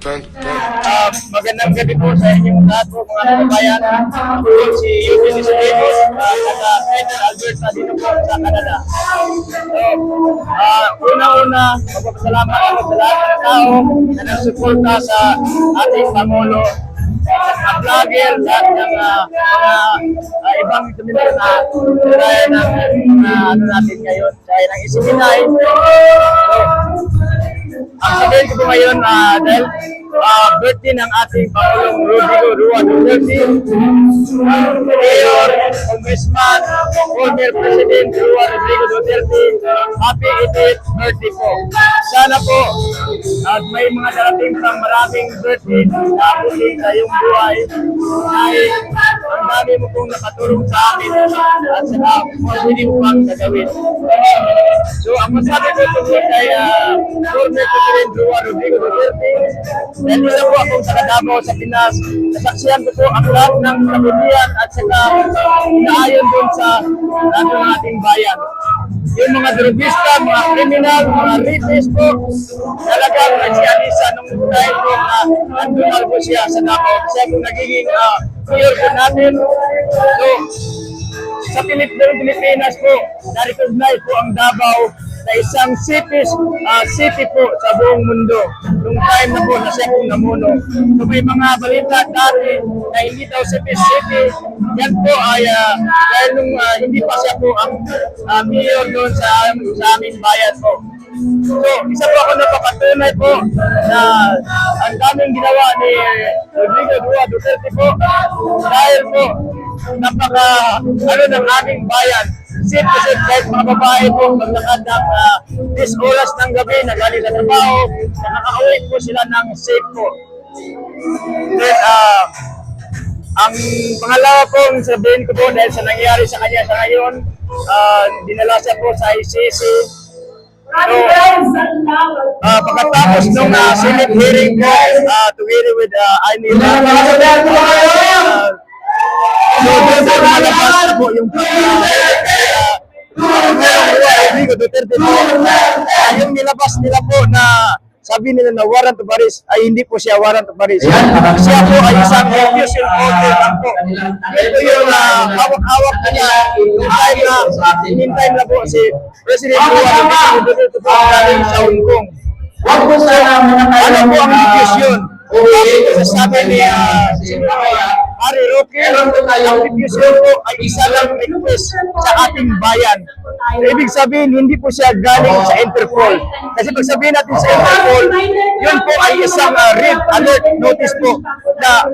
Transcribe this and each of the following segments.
Uh, magandang gabi po sa inyong lahat po mga kababayan. Ako po si UPC Sulinos, uh, taga Central Alberta dito po sa Canada. So, uh, una-una, magpapasalamat ako sa lahat ng tao na nagsuporta sa ating Pangulo mga vlogger, lahat ng uh, mga uh, ibang tumulong na gaya ng uh, natin ngayon, gaya ng isiminay. So, ko po ngayon, ah, dahil ah, birthday ng ating Pangulong Rodrigo Rua Duterte, uh, Mayor, Congressman, former President Rua Rodrigo Duterte, happy 80th birthday po. Sana po, at may mga darating pang maraming birthday na abutin sa iyong buhay dahil ang dami mo pong nakatulong sa amin at saka pwede mo pang gagawin. So, ang masabi ko tungkol kay former President Rua Rodrigo Duterte, dahil isa po akong taga Davao sa Pinas, nasaksiyan ko po ang lahat ng kabutihan at saka naayon doon sa ating bayan. Yung mga drogista, mga kriminal, mga rapist po, talagang nagsiyalisa nung time po na nandun po siya sa Davao. Siya po nagiging uh, mayor po natin. So, sa Pilip Pilipinas po, na-recognize po ang Davao na isang city, ah, city po sa buong mundo. Nung time na po na siya pong namuno. So may mga balita dati na hindi daw city city. Yan po ay ah, dahil nung ah, hindi pa siya po ang ah, mayor doon sa, sa aming bayan po. So, isa po ako napapatunay po na ang daming ginawa ni Rodrigo Dua Duterte po dahil po napaka ano ng aming bayan. Sit kasi kahit mga babae po maglakad ng uh, this oras ng gabi na galing sa trabaho, nakaka-uwi po sila ng safe po. Then, uh, ang pangalawa pong sabihin ko po dahil sa nangyari sa kanya sa ngayon, uh, dinala siya po sa ICC. So, uh, pagkatapos nung uh, Senate hearing po, uh, together with uh, Aynila, uh, So, doon po nalabas na po yung Rodrigo Duterte yung nilabas nila po na sabi nila na warrant of arrest ay hindi po siya warrant of arrest. Siya po ay isang refusal order lang po. Ito yung uh, hawak-hawak na niya time na hinintay na po si President Rodrigo Duterte po galing sa Hong Kong. Huwag po sana muna tayo Ano po ang diffusion? Kung bakit sasabi ni uh, Harry Roque, ang diffusion po ay isa lang request sa ating bayan. Ibig sabihin, hindi po siya galing sa Interpol. Kasi pag sabihin natin sa Interpol, yun po ay isang uh, red alert notice po na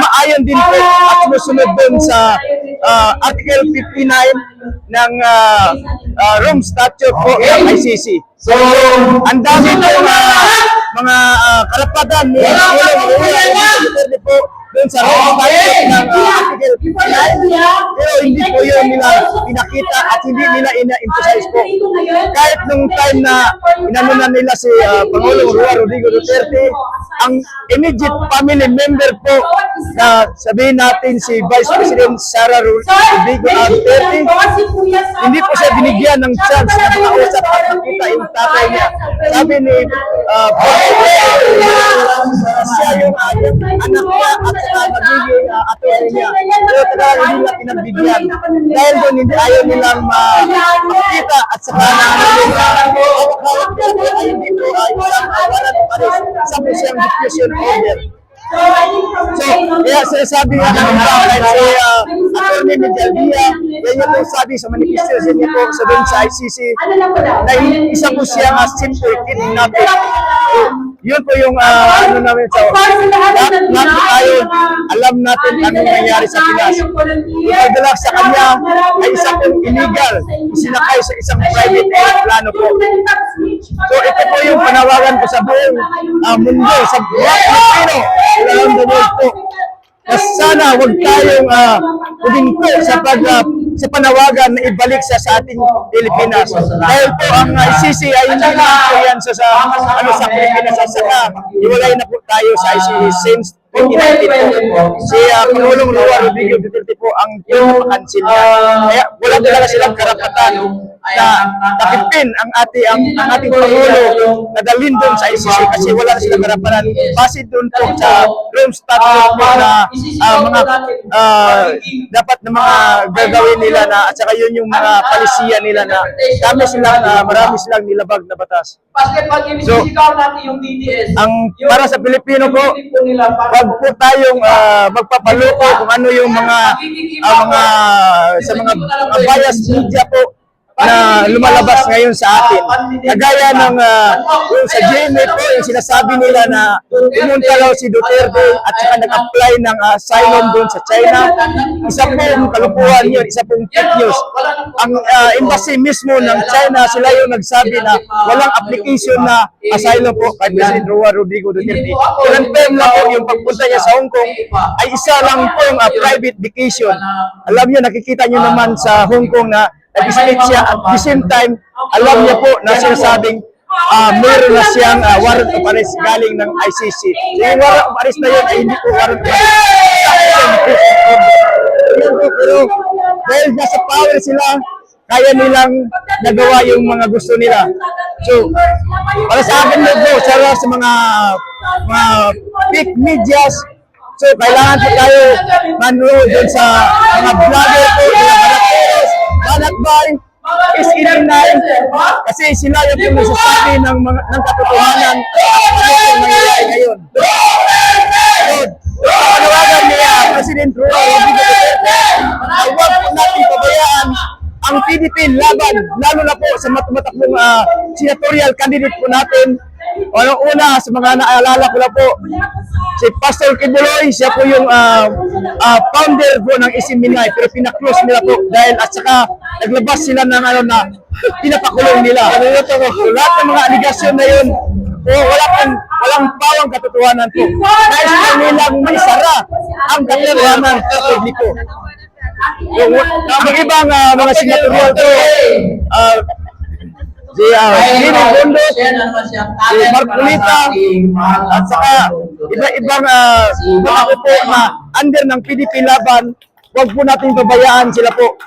maayon din po at sumusunod dun sa uh, Article 59 ng uh, uh, Rome Statute po ng ICC. So, Ang dami po mga mga uh, karapatan ni Rodrigo Duterte doon sa Rome Statute ng uh, Article 59. Pero hindi po yun nila pinakita at hindi nila ina-emphasize po. Kahit nung time na inano na nila si uh, Pangulong Rodrigo Duterte, ang immediate family member po na sabihin natin si Vice President Sara Rodrigo Duterte, hindi po siya binigyan ng chance na makausap at makita yung tatay niya. Sabi ni uh, siya yung uh, anak niya at saka magiging uh, attorney niya. Pero talaga hindi nila pinagbigyan. Dahil doon hindi ayaw nilang ma- makita at saka na ano uh, hawak-hawak niya ay hindi po ay isang uh, warrant of arrest. Isa po siyang diffusion order. So, kaya sinasabi nga ng kahit si uh, Atty. Miguel Dia, yan yung sabi sa manifestation niya po sa doon sa ICC, na isa po siya nga simple kidnapping. So, yun po yung uh, ano namin sa lahat, lahat po tayo alam natin anong nangyari sa Pinas. Yung pagdala sa kanya ay isang illegal, isinakay sa isang private aeroplano po. So ito po yung panawagan ko sa buong uh, mundo, sa buong Pilipino, around the world po. Na sana huwag tayong uh, huminto sa pag uh, sa panawagan na ibalik sa sa ating Pilipinas. Dahil po ang ICC ay hindi lang po yan sa, sa, ano, sa Pilipinas. At saka iwalay na po tayo sa ICC since 2019 po. Si uh, Pangulong Rua Rodrigo Duterte po ang pinaka-council niya. Kaya wala talaga silang karapatan na nakipin ang ati ang, ang ating Pangulo na dalhin doon sa ICC kasi wala na silang karapanan. Base doon po sa Rome Statute po na ah, mga ah, dapat na mga gagawin nila na at saka yun yung mga palisiya nila na dami silang ah, marami silang nilabag na batas. DDS, Ang para sa Pilipino po, wag po tayong ah, magpapaloko kung ano yung mga ah, mga sa mga, mga bias media po na lumalabas ngayon sa atin. Kagaya ng ah, yung sa GMA po, yung sinasabi nila na pumunta daw si Duterte at saka nag-apply ng ah, asylum doon sa China. Isa pong kalupuhan yun, isa pong fake news. Ang ah, embassy mismo ng China, sila yung nagsabi na walang application na asylum po kay President Juan Rodrigo Duterte. Confirm lang po yung pagpunta niya sa Hong Kong. ay isa lang pong ah, private vacation. Alam niyo, nakikita niyo naman sa Hong Kong na nag-visit siya at the same time, alam niya po na sinasabing ah meron na siyang ah, warrant of arrest galing ng ICC. Yung warrant of arrest na yun ay hindi po warrant of arrest. Pero dahil nasa power sila, kaya nilang nagawa yung mga gusto nila. So, para sa akin na po, sa mga mga big medias, so kailangan po tayo manood dun sa mga vlogger po, mga karateros, Banatbay, SN9, kasi sila yung nagsasabi ng, mga, ng katotohanan. Ano yung nangyayari ngayon. Sa panawagan ni ah, President Rodrigo Duterte, ay huwag po natin pabayaan ang PDP laban, lalo na po sa matumatakbong uh, senatorial candidate po natin. Ano una, sa mga naalala ko na po, si Pastor Kibuloy, siya po yung ah, ah, founder po ng Isiminay, pero pinaklose nila po dahil at saka naglabas sila ng ano na pinapakulong nila. So, lahat ng mga aligasyon na yun, po, wala pong, walang pawang katotohanan po. Nais na nilang may sara ang katotohanan sa publiko. Ang ibang ah, mga senatorial po, ah, si uh, Jimmy Bondo, si Marcolita, at saka iba-ibang uh, mga po na under ng PDP laban, huwag po natin pabayaan sila po.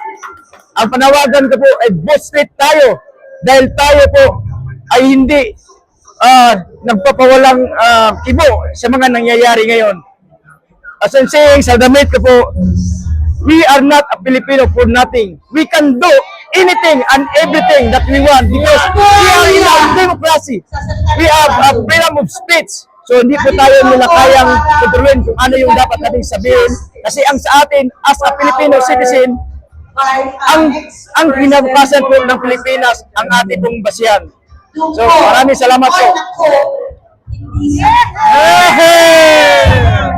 Ang panawagan ko po ay straight tayo. Dahil tayo po ay hindi ah, nagpapawalang ah, kibo sa mga nangyayari ngayon. As I'm saying, sa damit ko po, we are not a Filipino for nothing. We can do anything and everything that we want because we are in a democracy. We have a freedom of speech. So hindi po tayo nila kayang kontrolin kung ano yung dapat nating sabihin. Kasi ang sa atin, as a Filipino citizen, ang ang kinabukasan po ng Pilipinas ang ating pong basihan. So maraming salamat po. Hey!